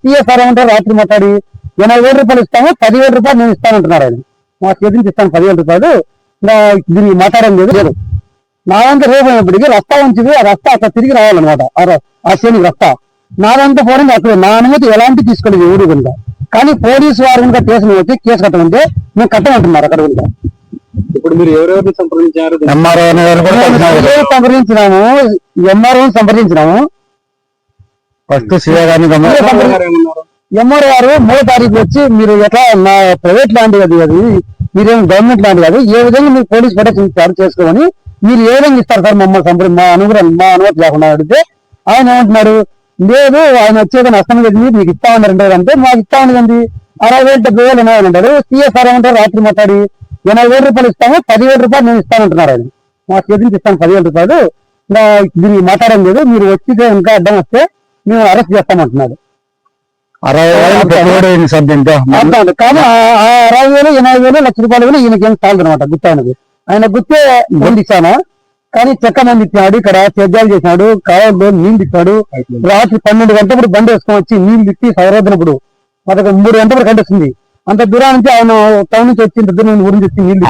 CSR ఏమంటారు? రాత్రి మాట్లాడి ఎనభై వేల రూపాయలు ఇస్తాము పదివేల రూపాయలు నేను ఇస్తానంటున్నారు ఆయన. మా చేతి నుంచి ఇస్తాను పదివేల రూపాయలు. ఇంకా దీనికి మాట్లాడడం లేదు. లేదు. నాదంతా రేపు అయినప్పటికీ రస్తా ఉంచింది ఆ రస్తా అట్లా తిరిగి రావాలన్నమాట. ఆ శ్రేణికి రస్తా. నాదంతా పోవడం అక్కడ నా అనుమతి ఎలాంటి తీసుకోలేదు ఊరు కనుక కానీ పోలీసు వారు కనుక కేసులు వచ్చి కేసు కట్టమంటే మేము కట్టమంటున్నారు అక్కడ కనుక ఇప్పుడు మీరు ఎవరెవరిని సంప్రదించారు? సంప్రదించినాము ఎంఆర్ఓ సంప్రదించినాము. ఫస్ట్ ఏమన్నారు? ఎంఆర్ఓ గారు మూడో తారీఖు వచ్చి మీరు ఎట్లా నా ప్రైవేట్ ల్యాండ్ అది అది మీరేం గవర్నమెంట్ ల్యాండ్ కాదు ఏ విధంగా మీరు పోలీస్ ప్రొటెక్షన్ చార్జ్ చేసుకోమని మీరు ఏ విధంగా ఇస్తారు సార్ మమ్మల్ని సంప్రది మా అనుగ్రహం మా అనుమతి లేకుండా అడిగితే ఆయన ఏమంటున్నాడు లేదు ఆయన వచ్చేది నష్టం లేదు మీకు ఇస్తా ఉన్నారు అంటే మాకు ఇస్తా ఉన్నది అరవై వేలు డెబ్బై వేలు ఉన్నాయని అంటారు. సిఎస్ఆర్ ఏమంటారు? రాత్రి మాట్లాడి ఎనభై వేల రూపాయలు ఇస్తాము పదివేల రూపాయలు నేను ఇస్తానంటున్నారు ఆయన. మా చేతి ఇస్తాను పదివేల రూపాయలు? ఇంకా దీనికి మాట్లాడడం లేదు మీరు వచ్చి ఇంకా అడ్డం వస్తే మేము అరెస్ట్ చేస్తామంటున్నారు. అరవై వేలు కానీ అరవై వేలు ఎనభై వేలు లక్ష రూపాయలు కూడా ఈయనకి ఏం చాలదు అనమాట గుత్త ఆయనకి ఆయన గుత్తే ఇచ్చాను? కానీ చెక్క మంది ఇచ్చినాడు ఇక్కడ సేద్యాలు చేసినాడు కావాలి నీళ్ళు ఇచ్చాడు. రాత్రి పన్నెండు గంటలప్పుడు బండి వేసుకొని వచ్చి నీళ్ళు ఇచ్చి సౌరోధనప్పుడు అదొక మూడు గంటల కంటే వస్తుంది అంత దూరం నుంచి ఆయన టౌన్ నుంచి వచ్చి ఇంత దూరం ఊరి నుంచి వచ్చి నీళ్ళు